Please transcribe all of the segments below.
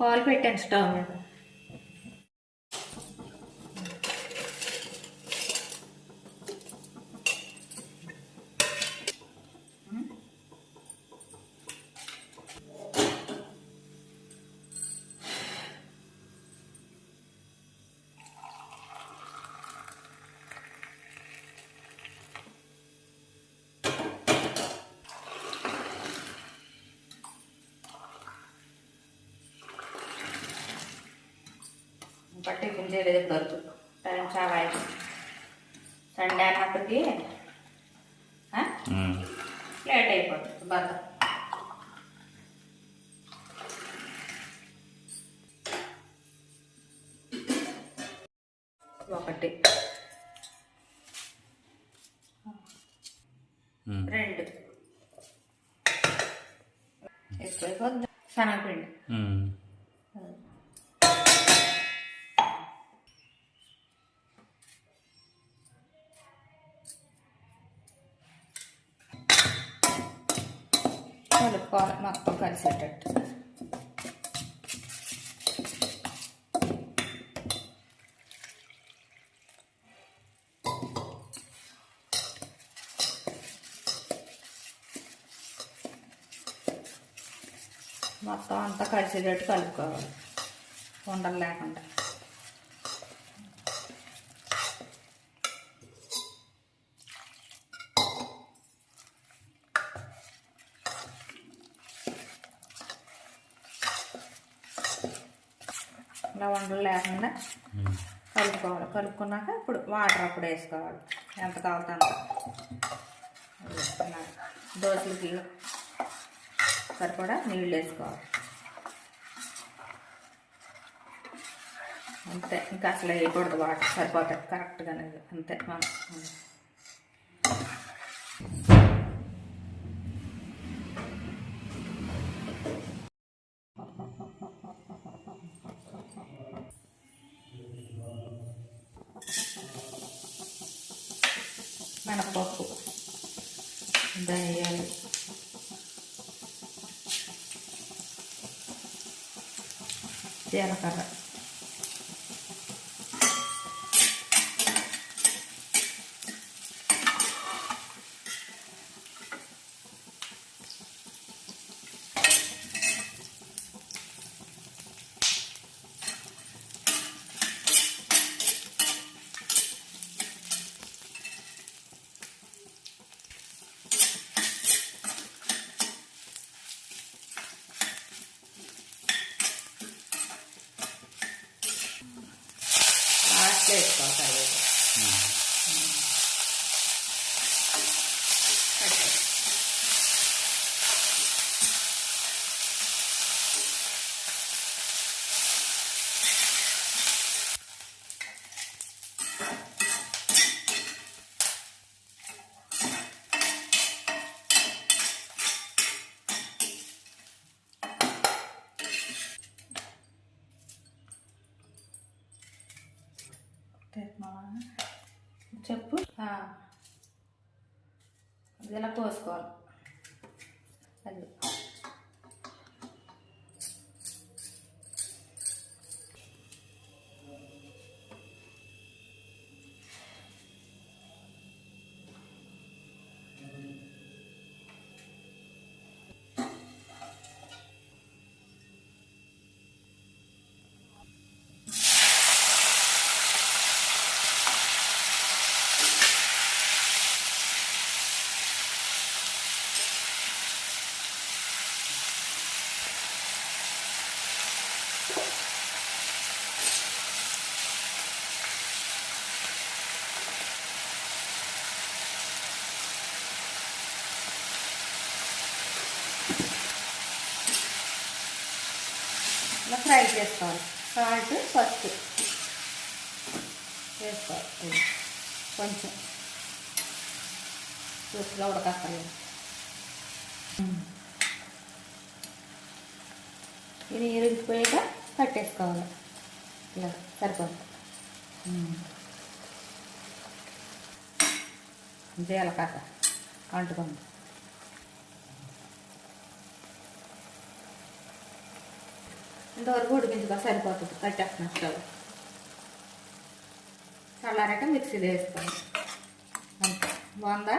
పాలు పెట్టాను స్టవ్ మీద టిఫిన్ చేయలేదు ఇప్పుడు వరకు టైం చాలా అయిపోయింది సండే అన్నప్పటికీ. లేట్ అయిపోతుంది బద్ద ఒకటి. రెండు. ఎక్కువైపోతుంది శనగపిండి. మొత్తం కలిసేటట్టు మొత్తం అంతా కలిసేటట్టు కలుపుకోవాలి ఉండలు లేకుండా ఇలా ఉండలు లేకుండా కలుపుకోవాలి. కలుపుకున్నాక ఇప్పుడు వాటర్ అప్పుడు వేసుకోవాలి. ఎంత కావాలంటే అంత. వేసుకున్నాక దోశలకి సరిపడా నీళ్ళు వేసుకోవాలి. అంతే. ఇంకా అసలు వేయకూడదు వాటర్. సరిపోతాయి. కరెక్ట్గానే అంతే. ya los cargadores. జీలకర్ర లాస్ట్ వేసుకోవాలి చెప్పు. అది ఇలా కోసుకోవాలి అది ఇలా ఫ్రై చేసుకోవాలి సాల్ట్ పసుపు. వేసుకోవాలి కొంచెం. చూసులో ఉడకాలి ఇది ఇరిగిపోయాక కట్టేసుకోవాలి ఇలా సరిపోతుంది. జీలకర్ర అంటుకుంది. ఇంతవరకు ఉడికించుకో సరిపోతుంది. కట్టేస్తున్నా స్టవ్. చల్లారాక మిక్సీలో వేసుకోండి అంతే. బాగుందా?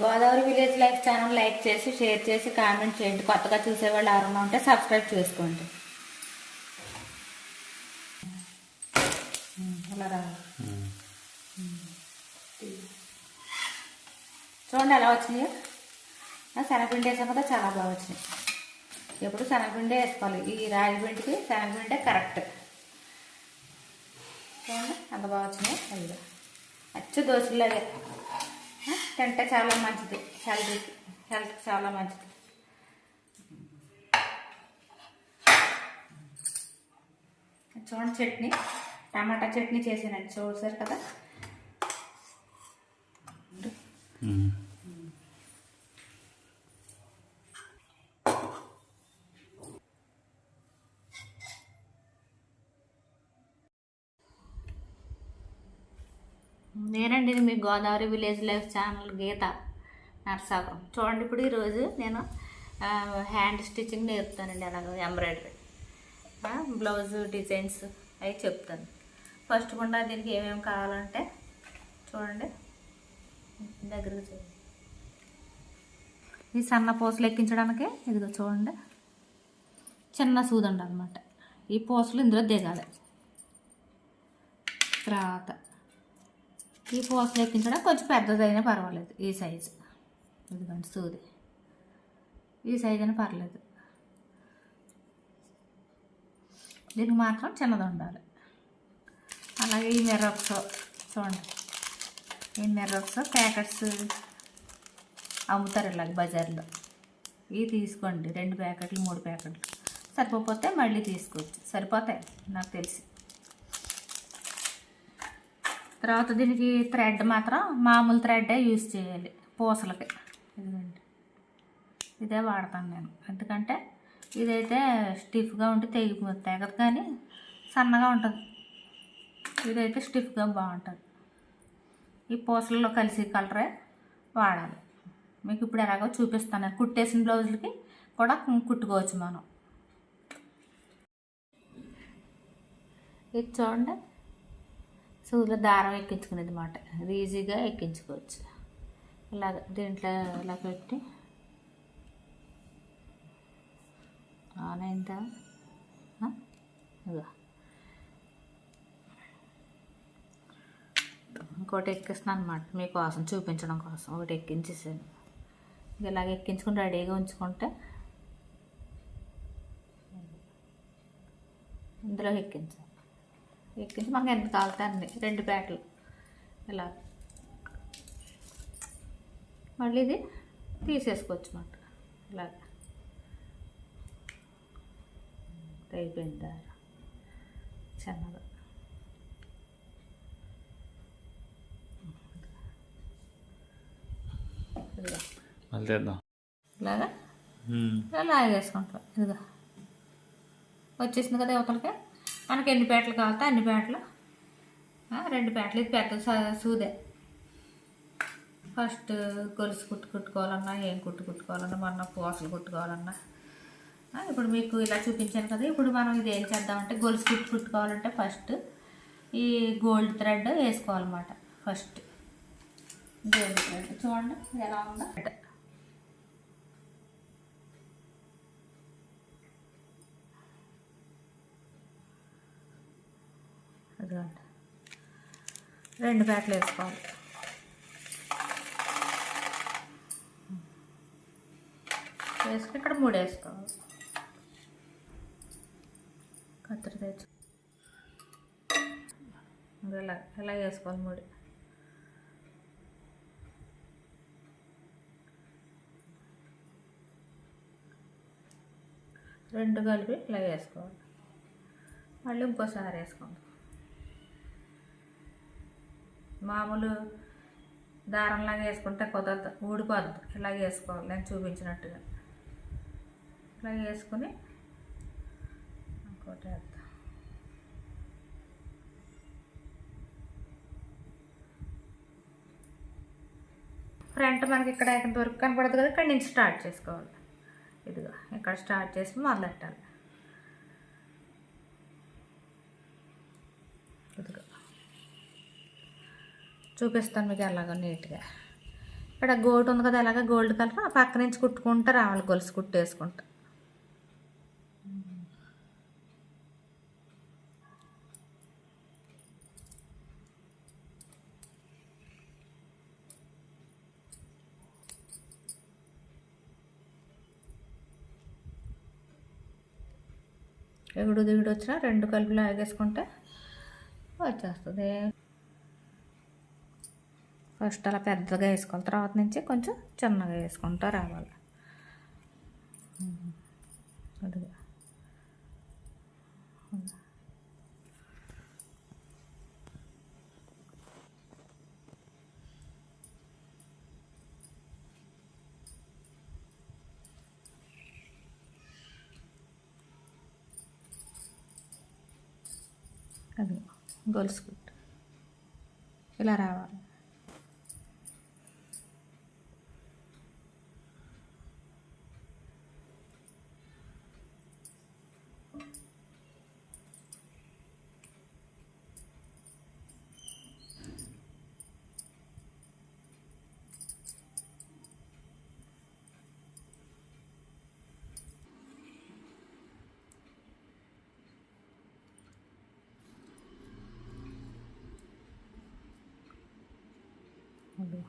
Godavari village life channel like చేసి షేర్ చేసి కామెంట్ చేయండి. కొత్తగా చూసేవాళ్ళు ఎవరైనా ఉంటే సబ్స్క్రైబ్ చేసుకోండి. అలా చూడండి ఎలా వచ్చినాయి. శనగపిండి వేసాం కదా చాలా బాగా వచ్చినాయి. ఎప్పుడు శనగపిండే వేసుకోవాలి. ఈ రాగి పిండికి శనగపిండే కరెక్ట్. చూడండి అంత బాగా వచ్చినాయి అదిగా. అచ్చు దోశలాగే తింటే చాలా మంచిది. హెల్త్కి హెల్త్కి చాలా మంచిది. చూడండి చట్నీ. టమాటా చట్నీ చేసానండి చూసారు కదా? Godavari village life channel Geetha Narsapuram. చూడండి ఇప్పుడు ఈరోజు నేను హ్యాండ్ స్టిచ్చింగ్ నేర్పుతానండి అలాగ ఎంబ్రాయిడరీ. బ్లౌజ్ డిజైన్స్ అవి చెప్తాను. ఫస్ట్ కూడా దీనికి ఏమేమి కావాలంటే చూడండి. దగ్గరకు చూడండి. ఈ సన్న పూసలు ఎక్కించడానికి ఇదిగో చూడండి. చిన్న సూదండి అనమాట ఈ పూసలు ఇందులో దిగాలి. తర్వాత ఈ పూసలు ఎక్కించడం కొంచెం పెద్దదైనా పర్వాలేదు. ఈ సైజు. ఇదిగోండి సూది. ఈ సైజు అయినా పర్లేదు. దీనికి మాత్రం చిన్నది ఉండాలి. అలాగే ఈ మిర్రప్స్ చూడండి. ఈ మిర్రప్స్ ప్యాకెట్స్ అమ్ముతారు ఇలాగ బజార్లో. ఇవి తీసుకోండి. రెండు ప్యాకెట్లు మూడు ప్యాకెట్లు. సరిపోతే మళ్ళీ తీసుకోవచ్చు. సరిపోతాయి. నాకు తెలిసి. తర్వాత దీనికి థ్రెడ్ మాత్రం మామూలు థ్రెడ్డే యూజ్ చేయాలి పూసలకి. ఇదిగోండి. ఇదే వాడతాను నేను. ఎందుకంటే ఇదైతే స్టిఫ్గా ఉంటే తెగి తెగదు కానీ సన్నగా ఉంటుంది. ఇదైతే స్టిఫ్గా బాగుంటుంది. ఈ పూసలలో కలిసి కలరే వాడాలి. మీకు ఇప్పుడు ఎలాగో చూపిస్తాను నేను. కుట్టేసిన బ్లౌజులకి కూడా కుట్టుకోవచ్చు మనం. ఇది చూడండి. సూదిలో దారం ఎక్కించుకునేది మాట ఇది ఈజీగా ఎక్కించుకోవచ్చు. ఇలాగ దీంట్లో ఇలా పెట్టి. ఆన్ అయిందా? ఇంకోటి ఎక్కిస్తున్నాను అనమాట మీకోసం చూపించడం కోసం. ఒకటి ఎక్కించేసాను. ఇంక ఇలాగ ఎక్కించుకుని రెడీగా ఉంచుకుంటే ఇందులో ఎక్కించాను ఎక్కించి మనకి ఎంత కావాలితే అన్ని రెండు ప్యాకెట్లు ఇలా. మళ్ళీ ఇది తీసేసుకోవచ్చు అన్నమాట. ఇలా. అయిపోయిందా? చిన్నగా. ఇదిగో. మళ్ళీ తెద్దాం. ఇలాగా. ఇలా లాగేసుకుంటాం. ఇదిగో. వచ్చేసింది కదా యువతలకి మనకి ఎన్ని పేటలు కావాలితే అన్ని పేటలు. రెండు పేటలు. ఇది పెద్ద సూదే. ఫస్ట్ గొలుసు కుట్టు కుట్టుకోవాలన్నా ఏం కుట్టు కుట్టుకోవాలన్నా మొన్న పూసలు కుట్టుకోవాలన్నా. ఇప్పుడు మీకు ఇలా చూపించాను కదా ఇప్పుడు మనం ఇది ఏం చేద్దామంటే గొలుసు కుట్టు కుట్టుకోవాలంటే ఫస్ట్ ఈ గోల్డ్ థ్రెడ్ వేసుకోవాలన్నమాట. First gold thread. చూడండి ఎలా ఉందో. అదిగోండి. రెండు ప్యాకెట్లు వేసుకోవాలి. వేసుకుని ఇక్కడ మూడు వేసుకోవాలి. కత్తిరి తెచ్చు. ఎలా ఇలా ఇలా వేసుకోవాలి మూడు? రెండు కలిపి ఇలా వేసుకోవాలి. మళ్ళీ ఇంకోసారి వేసుకోండి మామూలు దారంలాగా వేసుకుంటే కుదరదు ఊడిపోద్దు. ఇలాగ వేసుకోవాలి నేను చూపించినట్టుగా. ఇలా వేసుకుని ఇంకోటి వేద్దాం. ఫ్రంట్ మనకి ఇక్కడ ఇక్కడ కనపడదు కదా ఇక్కడ నుంచి స్టార్ట్ చేసుకోవాలి. ఇదిగా ఇక్కడ స్టార్ట్ చేసి మొదలెట్టాలి ఇదిగో చూపిస్తాను మీకు ఎలాగో నీట్గా. ఇక్కడ గోల్డ్ ఉంది కదా ఎలాగ గోల్డ్ కలర్? ఆ పక్క నుంచి కుట్టుకుంటూ రావాలి గొలుసు కుట్టేసుకుంటా. ఎగుడు దిగుడు వచ్చినా రెండు కలుపులు ఆగేసుకుంటే వచ్చేస్తుంది. ఫస్ట్ అలా పెద్దగా వేసుకోవాలి తర్వాత నుంచి కొంచెం చిన్నగా వేసుకుంటూ రావాలి. అదిగా. అది గొలుసు ఇలా రావాలి. అది.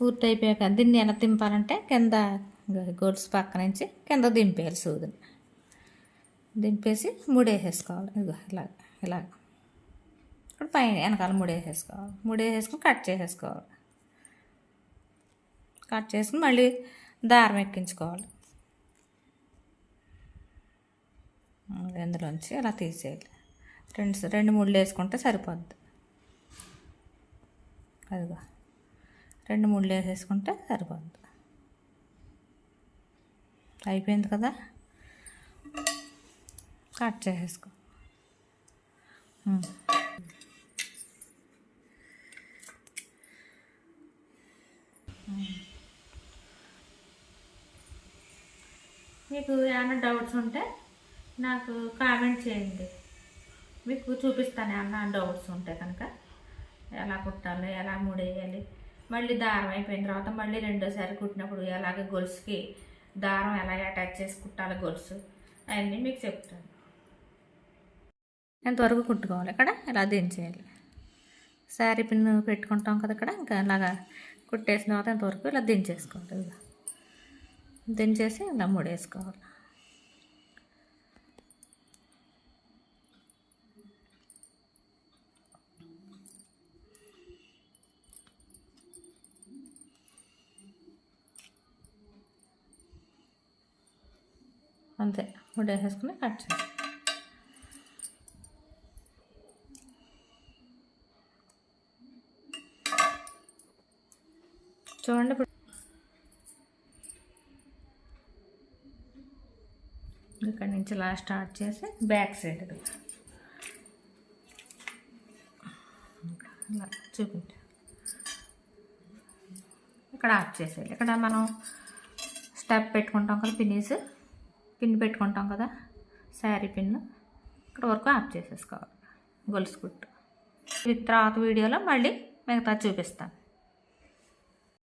పూర్తి అయిపోయాక దీన్ని ఎలా దింపాలంటే కింద గొలుసు పక్క నుంచి కింద దింపేయాలి సూదిని. దింపేసి ముడేసేసుకోవాలి. ఇదిగో ఇలా ఇలా. ఇప్పుడు పైన వెనకాల ముడేసేసుకోవాలి. ముడేసేసుకుని కట్ చేసేసుకోవాలి. కట్ చేసుకుని మళ్ళీ దారం ఎక్కించుకోవాలి. ఇందులోంచి అలా తీసేయాలి. రెండు రెండు ముళ్ళు వేసుకుంటే సరిపోద్ది. అదిగో. రెండు ముళ్ళు వేసేసుకుంటే సరిపోద్ది. అయిపోయింది కదా? కట్ చేసేసుకో. మీకు ఏమైనా డౌట్స్ ఉంటే నాకు కామెంట్ చేయండి. మీకు చూపిస్తాను అన్న డౌట్స్ ఉంటే కనుక. ఎలా కుట్టాలి ఎలా ముడేయాలి. మళ్ళీ దారం అయిపోయిన తర్వాత మళ్ళీ రెండోసారి కుట్టినప్పుడు ఎలాగ గొలుసుకి దారం ఎలా అటాచ్ చేసి కుట్టాలి గొలుసు అవన్నీ మీకు చెప్తాను. ఎంతవరకు కుట్టుకోవాలి ఇక్కడ ఇలా దించేయాలి? శారీ పిన్ పెట్టుకుంటాం కదా ఇక్కడ ఇంకా ఇలాగా కుట్టేసిన తర్వాత ఎంతవరకు ఇలా దించేసుకోవాలి ఇలా. దించేసి ఇలా ముడేసుకోవాలి. అంతే. ముడేసేసుకుని కట్ చేస్తాం చూడండి ఇప్పుడు. ఇక్కడ నుంచి ఇలా స్టార్ట్ చేసి బ్యాక్ సైడ్ ఇలా చూపించు. ఇక్కడ ఆఫ్ చేసేయాలి. ఇక్కడ మనం స్టెప్ పెట్టుకుంటాం కదా పిన్నీస్. పిన్ పెట్టుకుంటాం కదా శారీ పిన్ ఇక్కడ వరకు యాప్ చేసేసుకోవాలి గొలుసు కుట్టు. విత్ తర్వాత వీడియోలో మళ్ళీ మిగతా చూపిస్తాను.